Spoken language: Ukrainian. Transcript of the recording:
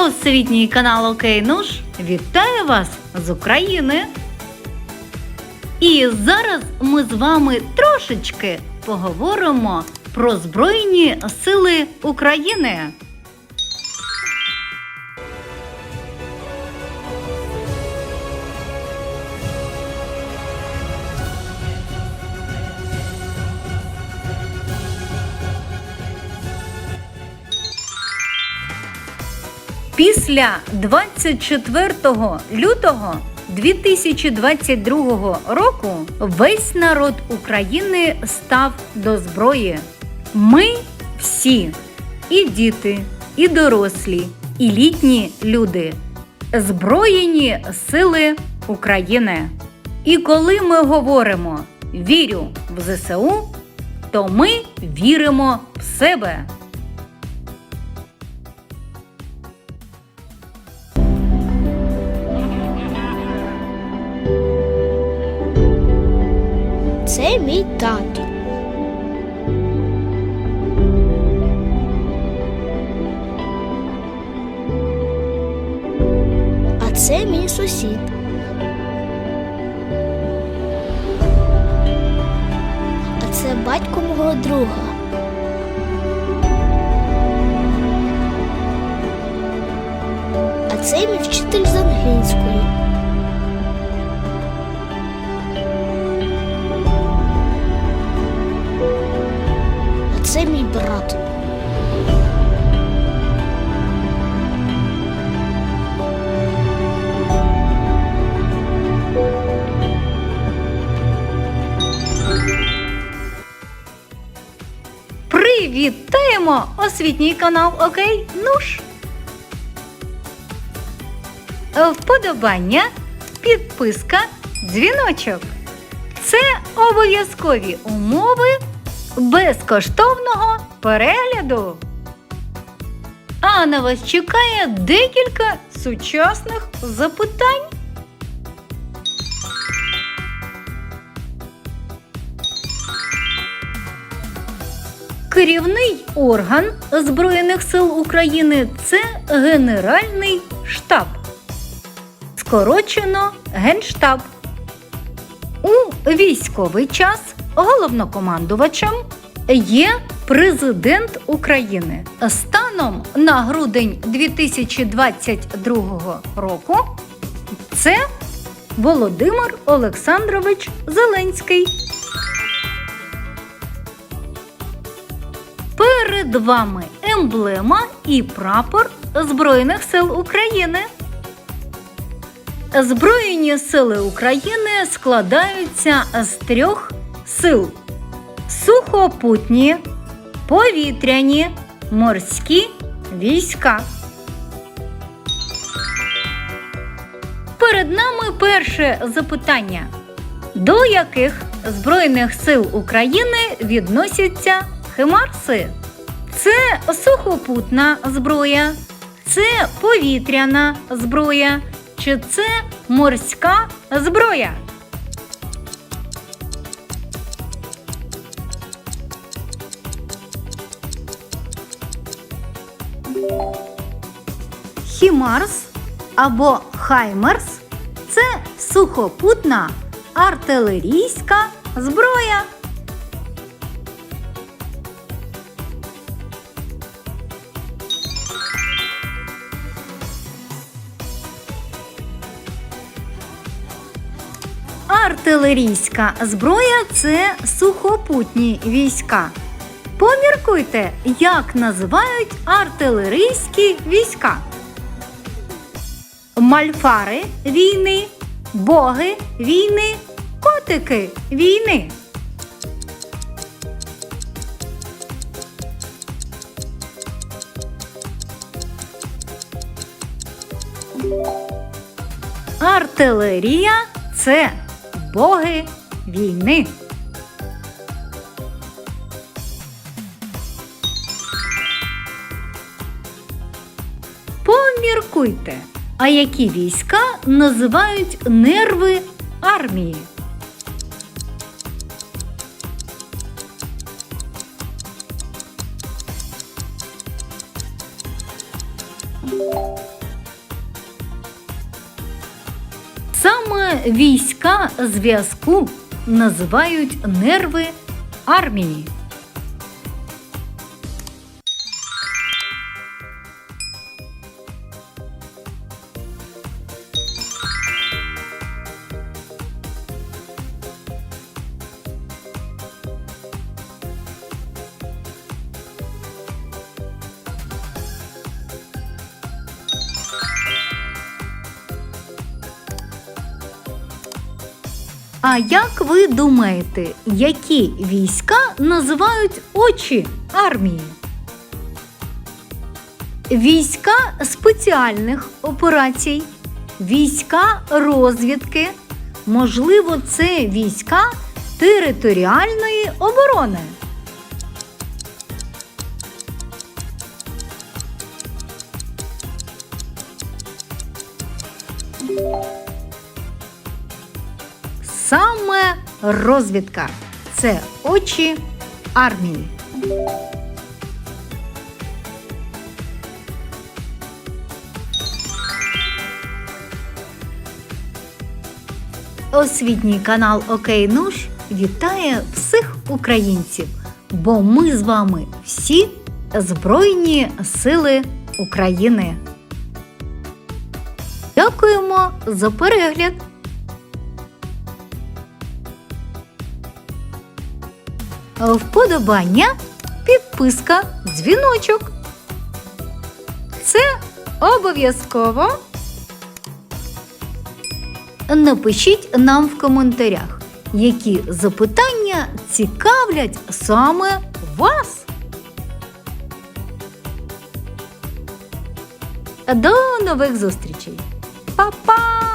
Освітній канал Окейнуш вітає вас з України. І зараз ми з вами трошечки поговоримо про Збройні Сили України. Після 24 лютого 2022 року весь народ України став до зброї. Ми всі, і діти, і дорослі, і літні люди, зброєні сили України. І коли ми говоримо вірю в ЗСУ, то ми віримо в себе. Тато. А це мій сусід. А це батько мого друга. А це мій вчитель з англійської. Привітаємо освітній канал Окей Нуш. Вподобання, підписка, дзвіночок. Це обов'язкові умови безкоштовного перегляду. А на вас чекає декілька сучасних запитань. Керівний орган Збройних сил України це Генеральний штаб. Скорочено Генштаб. У військовий час головнокомандувачем є президент України. Станом на грудень 2022 року це Володимир Олександрович Зеленський. Перед вами емблема і прапор Збройних сил України. Збройні сили України складаються з трьох сил: сухопутні, повітряні, морські війська. Перед нами перше запитання: до яких Збройних сил України відносяться химарси? Це сухопутна зброя, це повітряна зброя, чи це морська зброя? Хімарс або Хаймерс це сухопутна артилерійська зброя. Артилерійська зброя це сухопутні війська. Поміркуйте, як називають артилерійські війська. Мальфари війни, боги війни, котики війни. Артилерія це боги війни. Поміркуйте, а які війська називають нерви армії? Саме війська зв'язку називають нерви армії. А як ви думаєте, які війська називають очі армії? Війська спеціальних операцій, війська розвідки, можливо, це війська територіальної оборони. Саме розвідка це очі армії. Освітній канал Окей Нуш вітає всіх українців, бо ми з вами всі Збройні Сили України. Дякуємо за перегляд! Вподобання, підписка, дзвіночок. Це обов'язково. Напишіть нам в коментарях, які запитання цікавлять саме вас. До нових зустрічей. Па-па!